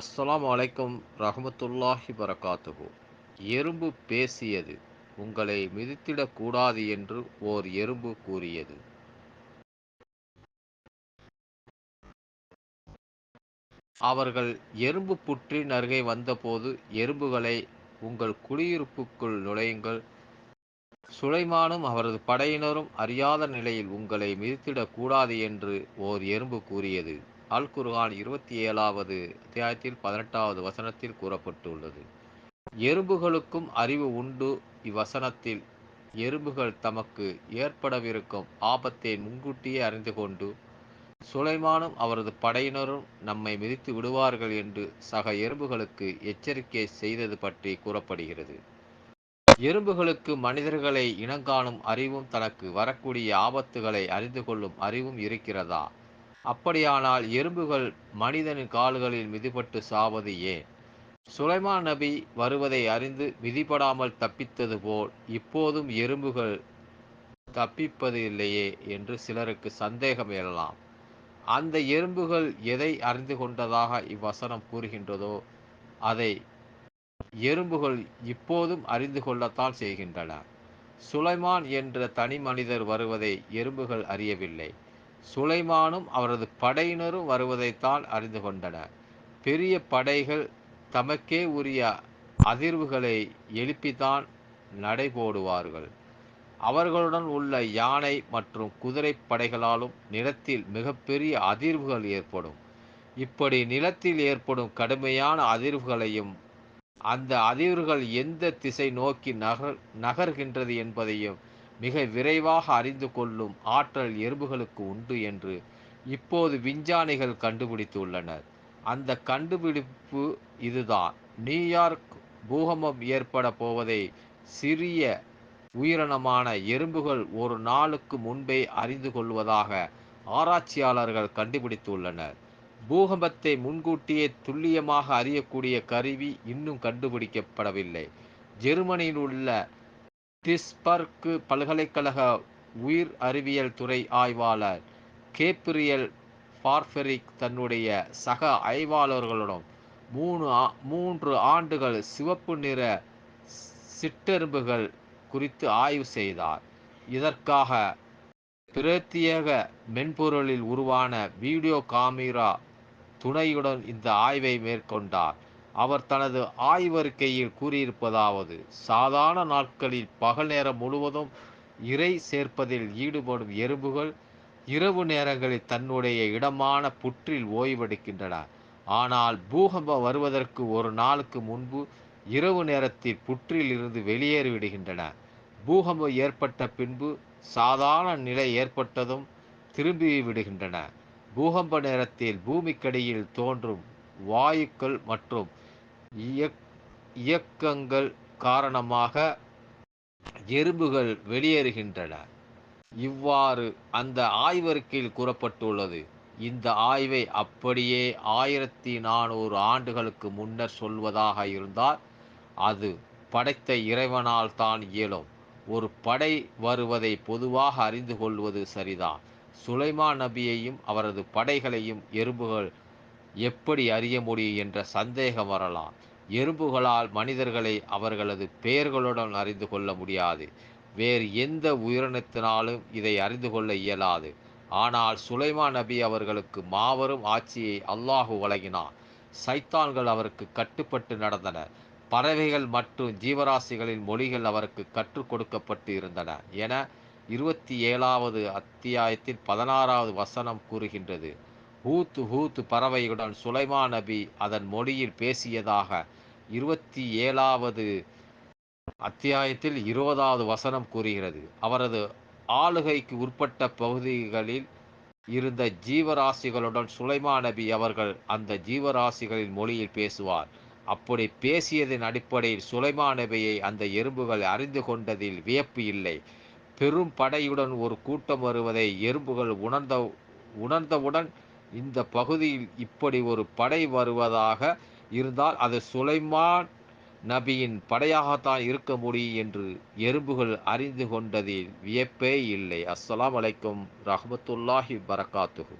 அஸ்லாம் வலைக்கம் ரஹமத்துல்லாஹி பரகாத்துகு எறும்பு பேசியது உங்களை மிதித்திடக்கூடாது என்று ஓர் எறும்பு கூறியது. அவர்கள் எறும்பு புற்றின் அருகே வந்தபோது எறும்புகளை உங்கள் குடியிருப்புக்குள் நுழையுங்கள். சுலைமானும் அவரது படையினரும் அறியாத நிலையில் உங்களை மிதித்திடக்கூடாது என்று ஓர் எறும்பு கூறியது. அல் குர்ஹான் இருபத்தி ஏழாவது அத்தியாயத்தில் பதினெட்டாவது வசனத்தில் கூறப்பட்டுள்ளது. எறும்புகளுக்கும் அறிவு உண்டு இவ்வசனத்தில். எறும்புகள் தமக்கு ஏற்படவிருக்கும் ஆபத்தை முன்கூட்டியே அறிந்து கொண்டு சுலைமானும் அவரது படையினரும் நம்மை மிதித்து விடுவார்கள் என்று சக எறும்புகளுக்கு எச்சரிக்கை செய்தது பற்றி கூறப்படுகிறது. எறும்புகளுக்கு மனிதர்களை இனங்காணும் அறிவும் தனக்கு வரக்கூடிய ஆபத்துகளை அறிந்து கொள்ளும் அறிவும் இருக்கிறதா? அப்படியானால் எறும்புகள் மனிதனின் கால்களில் மிதிப்பட்டு சாவது ஏன்? சுலைமான் நபி வருவதை அறிந்து மிதிப்படாமல் தப்பித்தது போல் இப்போதும் எறும்புகள் தப்பிப்பது இல்லையே என்று சிலருக்கு சந்தேகம் எழலாம் அந்த எறும்புகள் எதை அறிந்து கொண்டதாக இவ்வசனம் கூறுகின்றதோ அதை எறும்புகள் இப்போதும் அறிந்து கொள்ளத்தான் செய்கின்றன. சுலைமான் என்ற தனி மனிதர் வருவதை எறும்புகள் அறியவில்லை. சுலைமானும் அவரது படையினரும் வருவதைத்தான் அறிந்து கொண்டன பெரிய படைகள் தமக்கே உரிய அதிர்வுகளை எழுப்பித்தான் நடைபோடுவார்கள் அவர்களுடன் உள்ள யானை மற்றும் குதிரை படைகளாலும் நிலத்தில் மிகப்பெரிய அதிர்வுகள் ஏற்படும். இப்படி நிலத்தில் ஏற்படும் கடுமையான அதிர்வுகளையும் அந்த அதிர்வுகள் எந்த திசை நோக்கி நகர் நகர்கின்றது என்பதையும் மிக விரைவாக அறிந்து கொள்ளும் ஆற்றல் எறும்புகளுக்கு உண்டு என்று இப்போது விஞ்ஞானிகள் கண்டுபிடித்துள்ளனர். அந்த கண்டுபிடிப்பு இதுதான். நியூயார்க் பூகம்பம் ஏற்பட போவதை சிறிய உயிரினமான எறும்புகள் ஒரு நாளுக்கு முன்பே அறிந்து கொள்வதாக ஆராய்ச்சியாளர்கள் கண்டுபிடித்துள்ளனர். பூகம்பத்தை முன்கூட்டியே துல்லியமாக அறியக்கூடிய கருவி இன்னும் கண்டுபிடிக்கப்படவில்லை. ஜெர்மனியில் உள்ள பிட்ஸ்பர்க் பல்கலைக்கழக உயிர் அறிவியல் துறை ஆய்வாளர் கேப்ரியல் பார்ஃபெரிக் தன்னுடைய சக ஆய்வாளர்களுடன் மூணு மூன்று ஆண்டுகள் சிவப்பு நிற சிட்டெரும்புகள் குறித்து ஆய்வு செய்தார். இதற்காக பிரத்யேக மென்பொருளில் உருவான வீடியோ காமிரா துணையுடன் இந்த ஆய்வை மேற்கொண்டார். அவர் தனது ஆய்வறிக்கையில் கூறியிருப்பதாவது சாதாரண நாட்களில் பகல் நேரம் முழுவதும் இறை சேர்ப்பதில் ஈடுபடும் எறும்புகள் இரவு நேரங்களில் தன்னுடைய இடமான புற்றில் ஓய்வெடுக்கின்றன. ஆனால் பூகம்பம் வருவதற்கு ஒரு நாளுக்கு முன்பு இரவு நேரத்தில் புற்றில் இருந்து வெளியேறிவிடுகின்றன பூகம்பம் ஏற்பட்ட பின்பு சாதாரண நிலை ஏற்பட்டதும் திரும்பி விடுகின்றன. பூகம்ப நேரத்தில் பூமிக்கடியில் தோன்றும் வாயுக்கள் மற்றும் இயக்கங்கள் காரணமாக எறும்புகள் வெளியேறுகின்றன. இவ்வாறு அந்த ஆய்வறிக்கையில் கூறப்பட்டுள்ளது. இந்த ஆய்வை அப்படியே ஆயிரத்தி நானூறு ஆண்டுகளுக்கு முன்னர் சொல்வதாக இருந்தால் அது படைத்த இறைவனால் தான் இயலும். ஒரு படை வருவதை பொதுவாக அறிந்து கொள்வது சரிதான். சுலைமா நபியையும் அவரது படைகளையும் எறும்புகள் எப்படி அறிய முடியும் என்ற சந்தேகம் வரலாம். எறும்புகளால் மனிதர்களை அவர்களது பெயர்களுடன் அறிந்து கொள்ள முடியாது. வேறு எந்த உயிரினத்தினாலும் இதை அறிந்து கொள்ள இயலாது. ஆனால் சுலைமான் நபி அவர்களுக்கு மாபெரும் ஆட்சியை அல்லாஹு வழங்கினார் சைத்தான்கள் அவருக்கு கட்டுப்பட்டு நடந்தன. பறவைகள் மற்றும் ஜீவராசிகளின் மொழிகள் அவருக்கு கற்றுக் கொடுக்கப்பட்டு இருந்தன என இருபத்தி ஏழாவது அத்தியாயத்தில் பதினாறாவது வசனம் கூறுகின்றது. ஹூத்து ஹூத்து பறவையுடன் சுலைமா நபி அதன் மொழியில் பேசியதாக இருபத்தி ஏழாவது அத்தியாயத்தில் இருபதாவது வசனம் கூறுகிறது. அவரது ஆளுகைக்கு உட்பட்ட பகுதிகளில் இருந்த ஜீவராசிகளுடன் சுலைமா நபி அவர்கள் அந்த ஜீவராசிகளின் மொழியில் பேசுவார். அப்படி பேசியதன் அடிப்படையில் சுலைமா நபியை அந்த எறும்புகள் அறிந்து கொண்டதில் வியப்பு இல்லை. பெரும் படையுடன் ஒரு கூட்டம் வருவதை எறும்புகள் உணர்ந்த உணர்ந்தவுடன் இந்த பகுதியில் இப்படி ஒரு படை வருவதாக இருந்தால் அது சுலைமான் நபியின் படையாகத்தான் இருக்க முடியும் என்று எறும்புகள் அறிந்து கொண்டதில் வியப்பே இல்லை. அஸ்ஸலாம் வலைக்கும் ரஹமத்துல்லாஹி பரகாத்துஹு